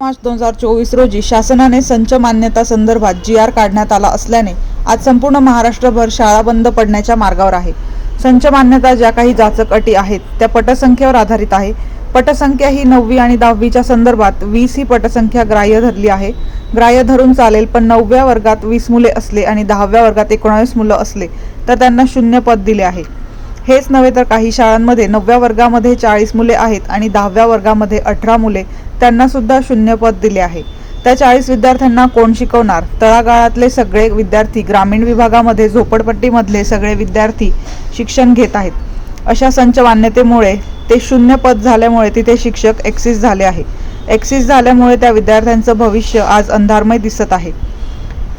मार्च दोन हजार चोवीस रोजी शासनाने संच मान्यता संदर्भात जी आर काढण्यात आला असल्याने आज संपूर्ण महाराष्ट्रभर शाळा बंद पडण्याच्या मार्गावर आहे. संच मान्यता ज्या काही जाचक अटी आहेत त्या पटसंख्येवर आधारित आहे. पटसंख्या ही नववी आणि दहावीच्या संदर्भात वीस ही पटसंख्या ग्राह्य धरली आहे. ग्राह्य धरून चालेल पण नवव्या वर्गात वीस मुले असले आणि दहाव्या वर्गात एकोणावीस मुलं असले तर त्यांना शून्य पद दिले आहे. हेच नव्हे तर काही शाळांमध्ये नवव्या वर्गामध्ये चाळीस मुले आहेत आणि दहाव्या वर्गामध्ये अठरा मुले त्यांना सुद्धा शून्य पद दिले आहे. त्या चाळीस विद्यार्थ्यांना कोण शिकवणार? तळागाळातले सगळे विद्यार्थी ग्रामीण विभागामध्ये झोपडपट्टीमधले सगळे विद्यार्थी शिक्षण घेत आहेत. अशा संच मान्यतेमुळे ते शून्य पद झाल्यामुळे तिथे शिक्षक एक्सिस झाले आहे. एक्सिस झाल्यामुळे त्या विद्यार्थ्यांचं भविष्य आज अंधारमय दिसत आहे.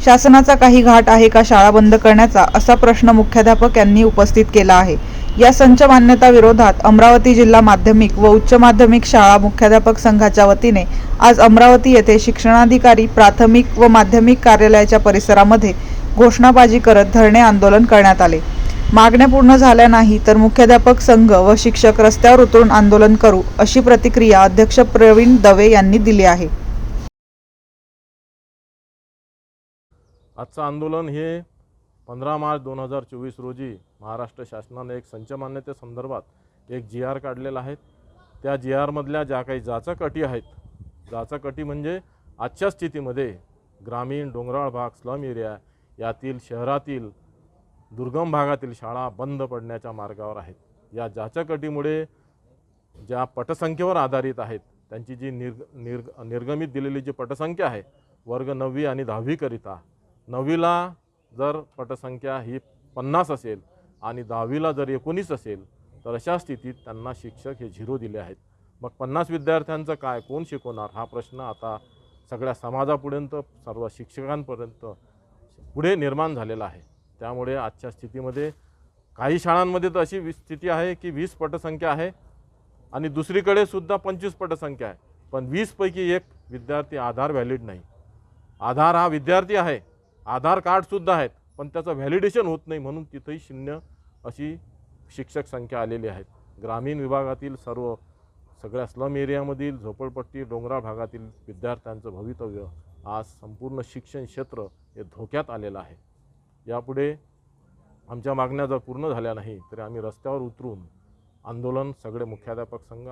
शासनाचा काही घाट आहे का शाळा बंद करण्याचा असा प्रश्न मुख्याध्यापक यांनी उपस्थित केला आहे. या संच मान्यता विरोधात अमरावती जिल्हा माध्यमिक व उच्च माध्यमिक शाळा मुख्याध्यापक संघाच्या वतीने आज अमरावती येथे शिक्षणाधिकारी प्राथमिक व माध्यमिक कार्यालयाच्या परिसरामध्ये घोषणाबाजी करत धरणे आंदोलन करण्यात आले. मागण्या पूर्ण झाल्या नाही तर मुख्याध्यापक संघ व शिक्षक रस्त्यावर उतरून आंदोलन करू अशी प्रतिक्रिया अध्यक्ष प्रवीण दवे यांनी दिली आहे. आजचं आंदोलन हे पंधरा मार्च दोन हजार चोवीस रोजी महाराष्ट्र शासनाने एक संचमान्यते संदर्भात एक जी आर काढलेला आहे. त्या जी आरमधल्या ज्या काही जाचक अटी आहेत जाचक अटी म्हणजे आजच्या स्थितीमध्ये ग्रामीण डोंगराळ भाग स्लम एरिया यातील शहरातील दुर्गम भागातील शाळा बंद पडण्याच्या मार्गावर आहेत. या जाचक अटीमुळे ज्या पटसंख्येवर आधारित आहेत त्यांची जी निर्ग निर्ग निर्गमित दिलेली जी पटसंख्या आहे वर्ग नववी आणि दहावीकरिता नववीला जर पटसंख्या ही पन्नास असेल आणि दहावीला जर एकोणीस असेल तर अशा स्थितीत त्यांना शिक्षक हे झिरो दिले आहेत. मग पन्नास विद्यार्थ्यांचं काय? कोण शिकवणार? हा प्रश्न आता सगळ्या समाजापर्यंत सर्व शिक्षकांपर्यंत पुढे निर्माण झालेला आहे. त्यामुळे आजच्या स्थितीमध्ये काही शाळांमध्ये तर अशी स्थिती आहे की वीस पटसंख्या आहे आणि दुसरीकडे सुद्धा पंचवीस पटसंख्या आहे. पण वीसपैकी एक विद्यार्थी आधार व्हॅलिड नाही. आधार हा विद्यार्थी आहे. आधार कार्डसुद्धा आहेत पण त्याचं व्हॅलिडेशन होत नाही म्हणून तिथंही शून्य अशी शिक्षक संख्या आलेली आहेत ग्रामीण विभागातील सर्व सगळ्या स्लम एरियामधील झोपडपट्टी डोंगराळ भागातील विद्यार्थ्यांचं भवितव्य आज संपूर्ण शिक्षण क्षेत्र हे धोक्यात आलेलं आहे. यापुढे आमच्या मागण्या जर पूर्ण झाल्या नाही तरी आम्ही रस्त्यावर उतरून आंदोलन सगळे मुख्याध्यापक संघ